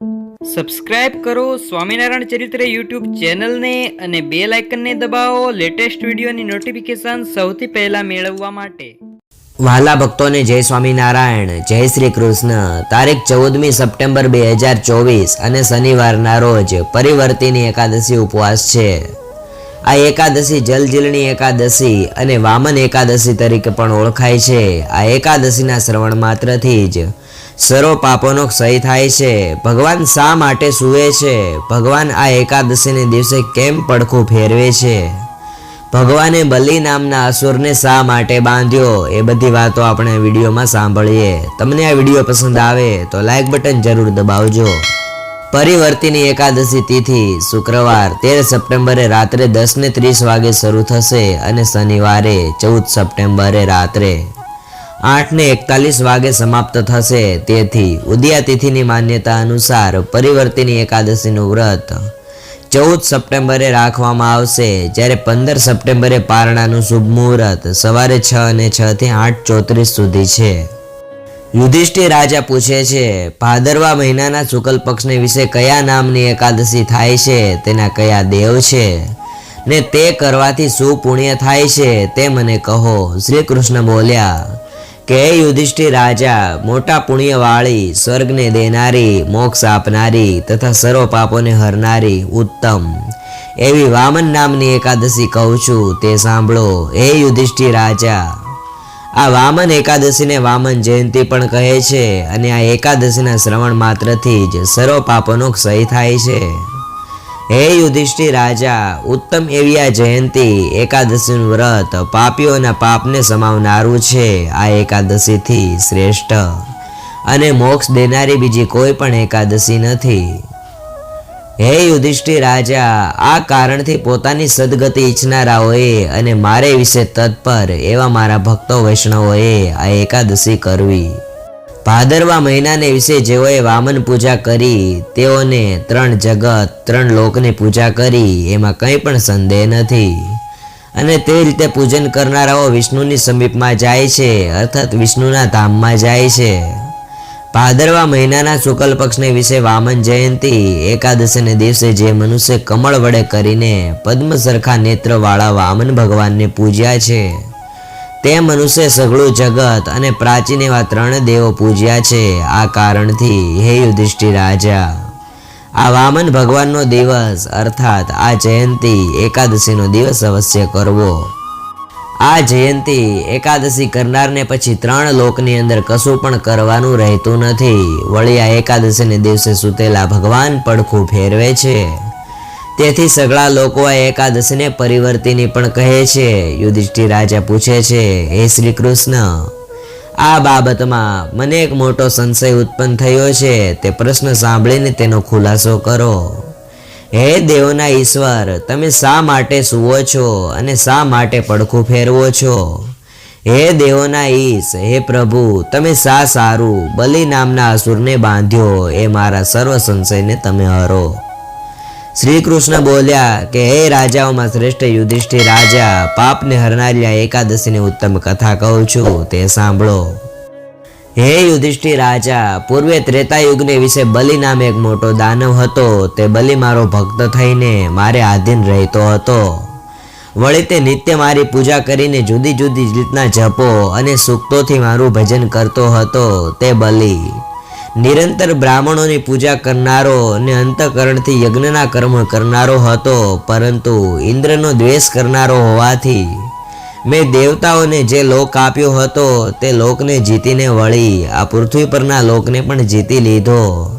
Subscribe કરો, સ્વામિનારાયણ ચરિત્ર YouTube ચેનલને અને બે લાઇકનને દબાવો લેટેસ્ટ વિડીયોની નોટિફિકેશન સૌથી પહેલા મેળવવા માટે. વાલા ભક્તોને જય સ્વામિનારાયણ, જય શ્રી કૃષ્ણ. તારીખ ચૌદમી સપ્ટેમ્બર બે હજાર ચોવીસ અને શનિવારના રોજ પરિવર્તિની એકાદશી ઉપવાસ છે. આ એકાદશી જલજીલણી એકાદશી અને વામન એકાદશી તરીકે પણ ઓળખાય છે. આ એકાદશીના શ્રવણ માત્રથી જ સર્વ પાપોનો ક્ષય થાય છે. ભગવાન શા માટે સૂવે છે? ભગવાન આ એકાદશીને દિવસે કેમ પડખું ફેરવે છે? ભગવાને બલિ નામના અસુરને શા માટે બાંધ્યો? એ બધી વાતો આપણે વિડીયોમાં સાંભળીએ. તમને આ વીડિયો પસંદ આવે તો લાઇક બટન જરૂર દબાવજો. પરિવર્તિની એકાદશી તિથિ, શુક્રવાર, તેર સપ્ટેમ્બરે રાત્રે દસ ને ત્રીસ વાગે શરૂ થશે અને શનિવારે ચૌદ સપ્ટેમ્બરે રાત્રે. આઠ ને એકતાલીસ વાગે સમાપ્ત થશે. તેથી ઉદયાતિથિની માન્યતા અનુસાર પરિવર્તિની એકાદશીનું વ્રત ચૌદ સપ્ટેમ્બરે રાખવામાં આવશે. જ્યારે પંદર સપ્ટેમ્બરે પારણાનું શુભ મુહૂર્ત સવારે છ અને છ થી આઠ ચોત્રીસ સુધી છે. યુધિષ્ઠિર રાજા પૂછે છે, ભાદરવા મહિનાના શુકલ પક્ષને વિશે કયા નામની એકાદશી થાય છે? તેના કયા દેવ છે? ને તે કરવાથી શું પુણ્ય થાય છે તે મને કહો. શ્રી કૃષ્ણ બોલ્યા કે યુધિષ્ઠિર રાજા મોટા પુણ્યવાળી, સ્વર્ગને દેનારી, મોક્ષ આપનારી તથા સર્વ પાપોને હરનારી ઉત્તમ. એવી વામન નામની એકાદશી કહું છું, તે સાંભળો, હે યુધિષ્ઠિર રાજા આ વામન એકાદશીને વામન જયંતી પણ કહે છે અને આ એકાદશીના શ્રવણ માત્રથી જ સર્વ પાપોનો ક્ષય થાય છે. હે યુધિષ્ઠિર રાજા, ઉત્તમ એવી આ જયંતી, એકાદશીનું વ્રત પાપીઓના પાપને સમાવનારું છે, આ એકાદશીથી શ્રેષ્ઠ. અને મોક્ષ દેનારી બીજી કોઈ પણ એકાદશી નથી. હે યુધિષ્ઠિર રાજા, આ કારણથી પોતાની સદગતિ ઈચ્છનારાઓએ અને મારે વિશે તત્પર એવા મારા ભક્તો વૈષ્ણવોએ આ એકાદશી કરવી. ભાદરવા મહિનાને વિશે જેઓએ વામન પૂજા કરી, તેઓને ત્રણ જગત, ત્રણ લોકની પૂજા કરી, એમાં કંઈ પણ સંદેહ નથી. અને તે રીતે પૂજન કરનારાઓ વિષ્ણુની સમીપમાં જાય છે, અર્થાત વિષ્ણુના ધામમાં જાય છે. ભાદરવા મહિનાના શુક્લ પક્ષને વિશે વામન જયંતી, એકાદશીને દિવસે જે મનુષ્ય કમળ વડે કરીને પદ્મ સરખા નેત્રવાળા વામન ભગવાનને પૂજ્યા છે. તે મનુષ્ય સઘળું જગત અને પ્રાચીન એવા ત્રણ દેવો પૂજ્યા છે. આ કારણથી, હે યુધિષ્ઠિર રાજા, આ વામન ભગવાનનો દિવસ, અર્થાત આ જયંતી, એકાદશીનો દિવસ અવશ્ય કરવો. આ જયંતી, એકાદશી કરનારને પછી ત્રણ લોકની અંદર કશું પણ કરવાનું રહેતું નથી. વળી આ એકાદશીને દિવસે સૂતેલા ભગવાન પડખું ફેરવે છે. તેથી સગળા લોકો એકાદશીને પરિવર્તિની પણ કહે છે. યુધિષ્ઠિર રાજા પૂછે છે, હે શ્રી કૃષ્ણ આ બાબતમાં મને એક મોટો સંશય ઉત્પન્ન થયો છે. તે પ્રશ્ન સાંભળીને તેનો ખુલાસો કરો. હે દેવના ઈશ્વર, તમે શા માટે સુવો છો અને શા માટે પડખું ફેરવો છો? હે દેવોના ઈશ, હે પ્રભુ, તમે શા સારું? બલિ નામના અસુરને બાંધ્યો. એ મારા સર્વ સંશયને તમે હરો. શ્રી કૃષ્ણ બોલ્યા કે, હે રાજાઓમાં શ્રેષ્ઠ યુધિષ્ઠિર રાજા, પાપને હરનારી એકાદશીની ઉત્તમ કથા કહું છું, તે સાંભળો. હે યુધિષ્ઠિર રાજા, પૂર્વે ત્રેતા યુગને વિશે બલિ નામે એક મોટો દાનવ હતો, તે બલિ મારો ભક્ત થઈને મારે આધીન રહેતો હતો. વળી તે નિત્ય મારી પૂજા કરીને જુદી જુદી રીતના જપો અને સૂક્તોથી મારું ભજન કરતો હતો, તે બલિ. નિરંતર બ્રાહ્મણોની પૂજા કરનારો અને અંતકરણથી યજ્ઞના કર્મ કરનારો હતો, પરંતુ ઇન્દ્રનો દ્વેષ કરનારો હોવાથી મેં દેવતાઓને જે લોક આપ્યો હતો, તે લોકને જીતીને વળી આ પૃથ્વી પરના લોકને પણ જીતી લીધો.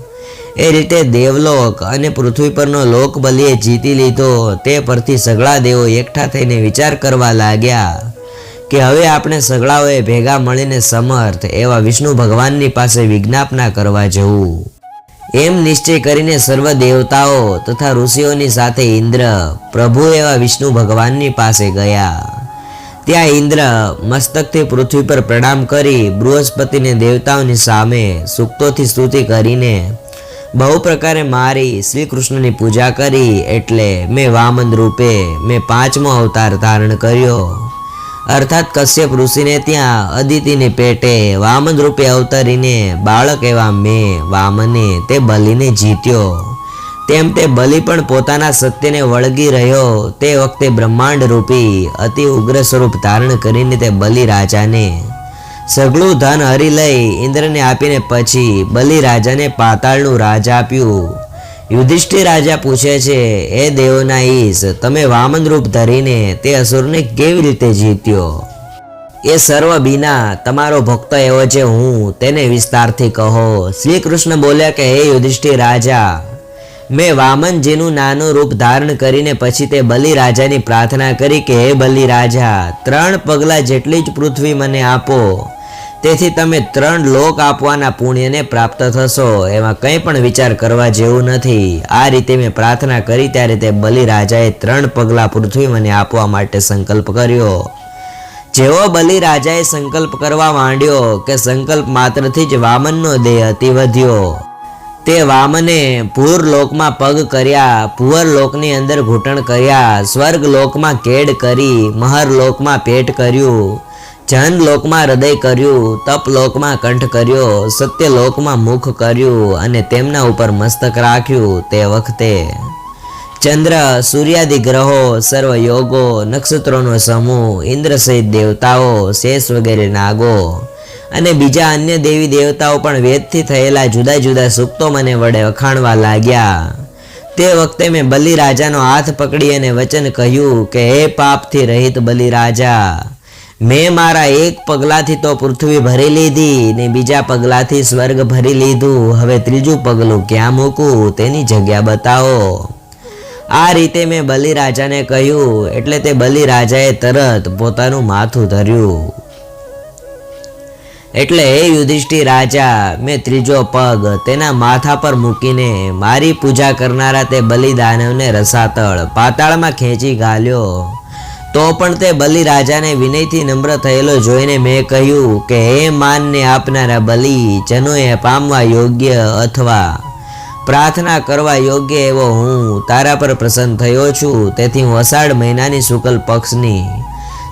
એ રીતે દેવલોક અને પૃથ્વી પરનો લોક બલીએ જીતી લીધો, તે પરથી સગળા દેવો એકઠા થઈને વિચાર કરવા લાગ્યા. કે હવે આપણે સગળાઓએ ભેગા મળીને સમર્થ એવા વિષ્ણુ ભગવાનની પાસે વિજ્ઞાપના કરવા જવું. એમ નિશ્ચય કરીને સર્વ દેવતાઓ તથા ઋષિઓની સાથે ઇન્દ્ર, પ્રભુ એવા વિષ્ણુ ભગવાનની પાસે ગયા. ત્યાં ઇન્દ્ર મસ્તકથી પૃથ્વી પર પ્રણામ કરી બૃહસ્પતિને દેવતાઓની સામે સૂક્તોથી સ્તુતિ કરીને બહુ પ્રકારે મારી શ્રી કૃષ્ણની પૂજા કરી એટલે મેં વામન રૂપે મેં પાંચમો અવતાર ધારણ કર્યો. અર્થાત કશ્યપ ઋષિને ત્યાં અદિતિને પેટે વામન રૂપે અવતરીને બાળક એવા મેં વામને તે બલિને જીત્યો. તેમ તે બલિ પણ પોતાના સત્યને વળગી રહ્યો. તે વખતે બ્રહ્માંડ રૂપી અતિ ઉગ્ર સ્વરૂપ ધારણ કરીને તે બલિ રાજાને સઘળું ધન હરી લઈ ઇન્દ્રને આપીને પછી બલિ રાજાને પાતાળનું રાજ આપ્યું. યુધિષ્ઠિર રાજા પૂછે છે, હે દેવોના ઈશ, તમે વામન રૂપ ધરીને તે અસુરને કેવી રીતે જીત્યો? એ સર્વ બીના, તમારો ભક્ત એવો છે હું, તેને વિસ્તારથી કહો. શ્રી કૃષ્ણ બોલ્યા કે, હે યુધિષ્ઠિર રાજા, મેં વામનજીનું નાનું રૂપ ધારણ કરીને પછી તે બલિ રાજાની પ્રાર્થના કરી કે, હે બલિ રાજા, ત્રણ પગલાં જેટલી જ પૃથ્વી મને આપો. તેથી તમે ત્રણ લોક આપવાના પુણ્યને પ્રાપ્ત થશો. એમાં કંઈ પણ વિચાર કરવા જેવું નથી. આ રીતે મેં પ્રાર્થના કરી ત્યારે તે બલિ રાજાએ ત્રણ પગલા પૃથ્વી મને આપવા માટે સંકલ્પ કર્યો. જેવો બલિ રાજાએ સંકલ્પ કરવા માંડ્યો કે સંકલ્પ માત્રથી જ વામનનો દેહ અતિ વધ્યો. તે વામને ભૂર લોકમાં પગ કર્યા ભુવર લોકની અંદર ઘૂંટણ કર્યા, સ્વર્ગ લોકમાં કેડ કરી, મહર લોકમાં પેટ કર્યું. લોકમાં હૃદય કર્યું, તપ લોકમાં કંઠ કર્યો, સત્ય લોકમાં મુખ કર્યું અને તેમના ઉપર મસ્તક રાખ્યું તે વખતે. ચંદ્ર, સૂર્યાદિ ગ્રહો, સર્વ યોગો, નક્ષત્રોનો સમૂહ, ઇન્દ્ર સહિત દેવતાઓ, શેષ વગેરે નાગો અને બીજા અન્ય દેવી દેવતાઓ પણ વેદથી થયેલા જુદા જુદા સૂક્તો મને વડે વખાણવા લાગ્યા. તે વખતે મેં બલિ રાજાનો હાથ પકડી અને વચન કહ્યું કે, હે પાપથી રહિત બલિ રાજા મેં મારા એક પગલાથી તો પૃથ્વી ભરી લીધી ને બીજા પગલાથી સ્વર્ગ ભરી લીધું. હવે ત્રીજું પગલું ક્યાં મૂકું તેની જગ્યા બતાવો. આ રીતે મેં બલિરાજાને કહ્યું, એટલે તે બલિરાજાએ તરત પોતાનું માથું ધર્યું. એટલે એ યુધિષ્ઠિર રાજા, મેં ત્રીજો પગ તેના માથા પર મૂકીને મારી પૂજા કરનારા તે બલિદાનવને રસાતળ પાતાળમાં ખેંચી ગાલ્યો. તો પણ તે બલિ રાજાને વિનયથી નમ્ર થયેલો જોઈને મેં કહ્યું કે, હે માનને આપનારા બલિ, જનોએ પામવા યોગ્ય અથવા પ્રાર્થના કરવા યોગ્ય એવો હું તારા પર પ્રસન્ન થયો છું. તેથી હું અષાઢ મહિનાની શુકલ પક્ષની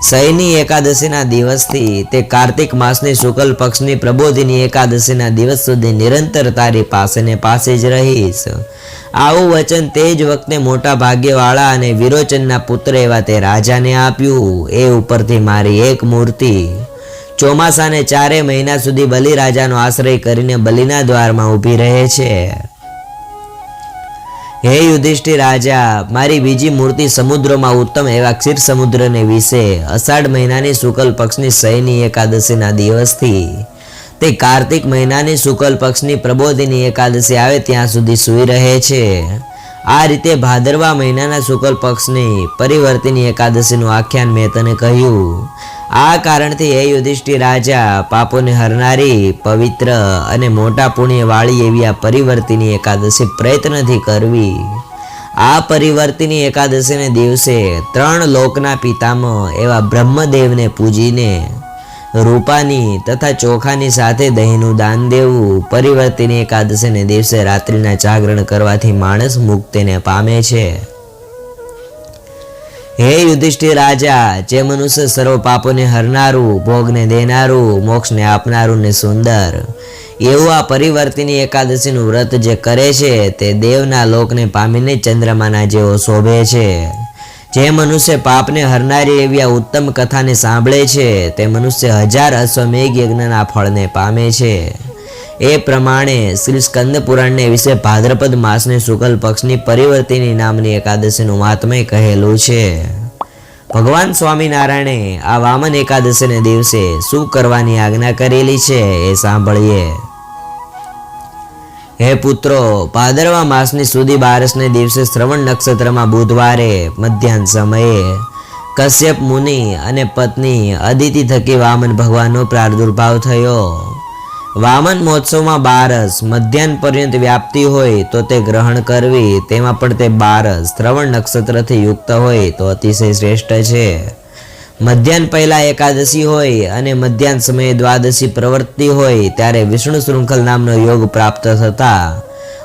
સૈની એકાદશીના દિવસથી તે કાર્તિક માસની શુક્લ પક્ષની પ્રબોધિની એકાદશીના દિવસ સુધી નિરંતર તારી પાસે ને પાસે જ રહીશ. આવું વચન તે જ વખતે મોટા ભાગ્યવાળા અને વિરોચનના પુત્ર એવા તે રાજાને આપ્યું. એ ઉપરથી મારી એક મૂર્તિ. ચોમાસાને ચારે મહિના સુધી બલિ રાજાનો આશ્રય કરીને બલિના દ્વારમાં ઊભી રહે છે. હે યુધિષ્ઠિર રાજા, મારી બીજી મૂર્તિ સમુદ્રમાં ઉત્તમ એવા ક્ષીર સમુદ્રને વિશે અષાઢ મહિનાની શુકલ પક્ષની શયની એકાદશીના દિવસથી. તે કાર્તિક મહિનાની શુકલ પક્ષની પ્રબોધિની એકાદશી આવે ત્યાં સુધી સૂઈ રહે છે. આ રીતે ભાદરવા મહિનાના શુકલ પક્ષની પરિવર્તિની એકાદશીનું આખ્યાન મેં તને કહ્યું. આ કારણથી હે યુધિષ્ઠિર રાજા, પાપોને હરનારી, પવિત્ર અને મોટા પુણ્યવાળી એવી આ પરિવર્તિની એકાદશી પ્રયત્નથી કરવી. આ પરિવર્તિની એકાદશીને દિવસે ત્રણ લોકના પિતામહ એવા બ્રહ્મદેવને પૂજીને રૂપાની તથા ચોખાની સાથે દહીંનું દાન દેવું પરિવર્તિની એકાદશીને દિવસે રાત્રિના જાગરણ કરવાથી માણસ મુક્તિને પામે છે. હે યુધિષ્ઠિર રાજા, જે મનુષ્ય સર્વ પાપોને હરનારું, ભોગને દેનારું, મોક્ષને આપનારું ને સુંદર. એવું આ પરિવર્તિની એકાદશીનું વ્રત જે કરે છે, તે દેવના લોકને પામીને ચંદ્રમાના જેવો શોભે છે. જે મનુષ્ય પાપને હરનારી એવી આ ઉત્તમ કથાને સાંભળે છે, તે મનુષ્ય હજાર અશ્વમેઘ યજ્ઞના ફળને પામે છે. એ પ્રમાણે શ્રી સ્કંદ પુરાણને વિશે ભાદ્રપદ માસને શુક્લ પક્ષની પરિવર્તિની નામની એકાદશીનું મહાત્મય કહેલું છે. ભગવાન સ્વામિનારાયણે આ વામન એકાદશીને દિવસે શું કરવાની આજ્ઞા કરેલી છે એ સાંભળીએ. હે પુત્રો, ભાદરવા માસની સુધી બારસને દિવસે શ્રવણ નક્ષત્રમાં બુધવારે મધ્યાહન સમયે કશ્યપ મુનિ અને પત્ની અદિતિ થકી વામન ભગવાનનો પ્રાદુર્ભાવ થયો. વામન મહોત્સવમાં બારસ, મધ્યાહન પર્યંત વ્યાપતી હોય તો તે ગ્રહણ કરવી, તેમાં પણ તે બારસ, શ્રવણ નક્ષત્રથી યુક્ત હોય તો અતિશય શ્રેષ્ઠ છે. મધ્યાહન પહેલા એકાદશી હોય અને મધ્યાહન સમયે દ્વાદશી પ્રવર્તતી હોય ત્યારે વિષ્ણુ શૃંખલ નામનો યોગ પ્રાપ્ત થતા.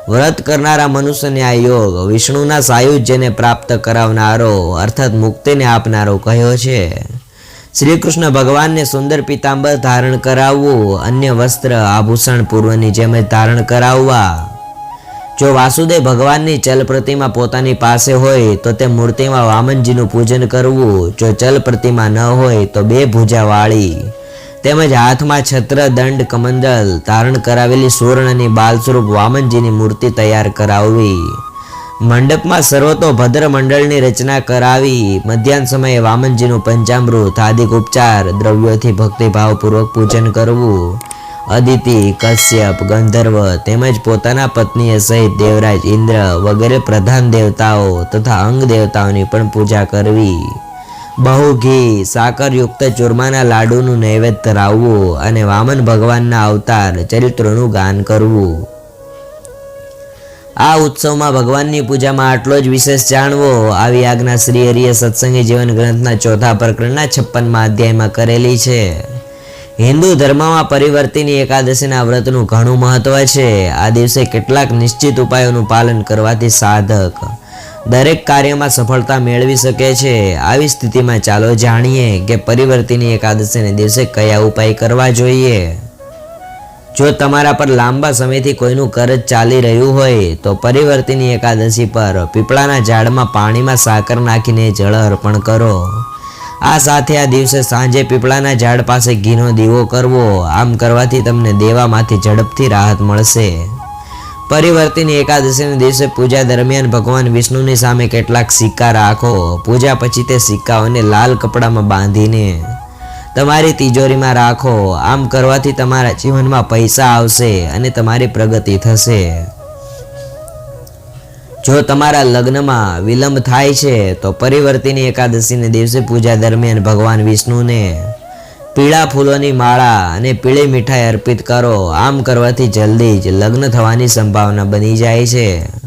વ્રત કરનારા મનુષ્યને આ યોગ વિષ્ણુના સાયુજ્યને પ્રાપ્ત કરાવનારો, અર્થાત મુક્તિને આપનારો કહ્યો છે. શ્રી કૃષ્ણ ભગવાનને સુંદર પિતાંબર ધારણ કરાવવું, અન્ય વસ્ત્ર, આભૂષણ પૂર્વની જેમ ધારણ કરાવવા. જો વાસુદેવ ભગવાનની ચલ પ્રતિમા પોતાની પાસે હોય, તો તે મૂર્તિમાં વામનજીનું પૂજન કરવું. જો ચલ પ્રતિમા ન હોય, તો બે ભુજાવાળી તેમજ હાથમાં છત્ર, દંડ, કમંડલ ધારણ કરાવેલી સુવર્ણની બાલ સ્વરૂપ વામનજીની મૂર્તિ તૈયાર કરાવવી. મંડપમાં સર્વતો ભદ્ર મંડળની રચના કરાવી મધ્યાહન સમયે વામનજીનું પંચામૃત, આદિક ઉપચાર, દ્રવ્યોથી ભક્તિભાવપૂર્વક પૂજન કરવું. અદિતિ, કશ્યપ, ગંધર્વ તેમજ પોતાના પત્નીએ સહિત દેવરાજ ઇન્દ્ર વગેરે પ્રધાન દેવતાઓ તથા અંગ દેવતાઓની પણ પૂજા કરવી. બહુ ઘી, સાકરયુક્ત ચૂરમાના લાડુનું નૈવેદ્ય ધરાવવું અને વામન ભગવાનના અવતાર ચરિત્રોનું ગાન કરવું. આ ઉત્સવમાં ભગવાનની પૂજામાં આટલો જ વિશેષ જાણવો. આવી આજ્ઞા શ્રી હરિએ સત્સંગી જીવન ગ્રંથના ચોથા પ્રકરણના છપ્પનમાં અધ્યાયમાં કરેલી છે. હિન્દુ ધર્મમાં પરિવર્તિની એકાદશીના વ્રતનું ઘણું મહત્વ છે. આ દિવસે કેટલાક નિશ્ચિત ઉપાયોનું પાલન કરવાથી સાધક દરેક કાર્યમાં સફળતા મેળવી શકે છે. આવી સ્થિતિમાં ચાલો જાણીએ કે પરિવર્તિની એકાદશીને દિવસે કયા ઉપાય કરવા જોઈએ? જો તમારા પર લાંબા સમયથી કોઈનું કરજ ચાલી રહ્યું હોય, તો પરિવર્તિની એકાદશી પર પીપળાના ઝાડમાં પાણીમાં સાકર નાખીને જળ અર્પણ કરો. આ સાથે આ દિવસે સાંજે પીપળાના ઝાડ પાસે ઘીનો દીવો કરવો, આમ કરવાથી તમને દેવામાંથી ઝડપથી રાહત મળશે. પરિવર્તિની એકાદશીના દિવસે પૂજા દરમિયાન ભગવાન વિષ્ણુની સામે કેટલાક સિક્કા રાખો. પૂજા પછી તે સિક્કાઓને લાલ કપડામાં બાંધીને તમારી તિજોરીમાં રાખો. આમ કરવાથી તમારા જીવનમાં પૈસા આવશે અને તમારી પ્રગતિ થશે. જો તમારા લગ્નમાં વિલંબ થાય છે, તો પરિવર્તિની એકાદશીને દિવસે પૂજા દરમિયાન ભગવાન વિષ્ણુને પીળા ફૂલોની માળા અને પીળી મીઠાઈ અર્પિત કરો. આમ કરવાથી જલ્દી જ લગ્ન થવાની સંભાવના બની જાય છે.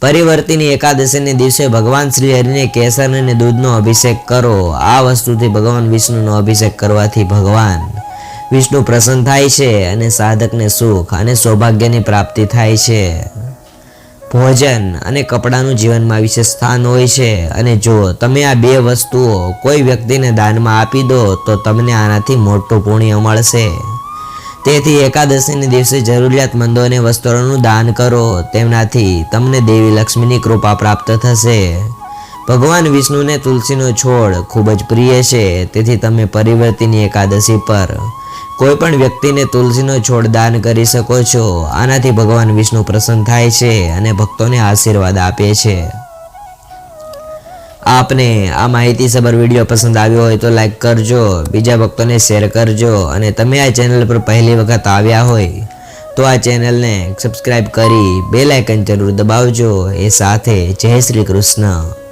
પરિવર્તિની એકાદશીને દિવસે ભગવાન શ્રી હરિને કેસર અને દૂધનો અભિષેક કરો. આ વસ્તુથી ભગવાન વિષ્ણુનો અભિષેક કરવાથી ભગવાન વિષ્ણુ પ્રસન્ન થાય છે અને સાધકને સુખ અને સૌભાગ્યની પ્રાપ્તિ થાય છે. ભોજન અને કપડાનું જીવનમાં વિશેષ સ્થાન હોય છે અને જો તમે આ બે વસ્તુઓ કોઈ વ્યક્તિને દાનમાં આપી દો તો તમને આનાથી મોટું પુણ્ય મળશે. તેથી એકાદશીને દિવસે જરૂરિયાતમંદોને વસ્ત્રોનું દાન કરો. તેમનાથી તમને દેવી લક્ષ્મીની કૃપા પ્રાપ્ત થશે. ભગવાન વિષ્ણુને તુલસીનો છોડ ખૂબ જ પ્રિય છે. તેથી તમે પરિવર્તિની એકાદશી પર કોઈ પણ વ્યક્તિને તુલસીનો છોડ દાન કરી શકો છો. આનાથી ભગવાન વિષ્ણુ પ્રસન્ન થાય છે અને ભક્તોને આશીર્વાદ આપે છે. આપને આ માહિતીસભર વીડિયો પસંદ આવ્યો હોય તો લાઈક કરજો, બીજા ભક્તોને શેર કરજો અને તમે આ ચેનલ પર પહેલી વખત આવ્યા હોય તો આ ચેનલને સબસ્ક્રાઈબ કરી બે લાઇકન જરૂર દબાવજો. એ સાથે જય શ્રી કૃષ્ણ.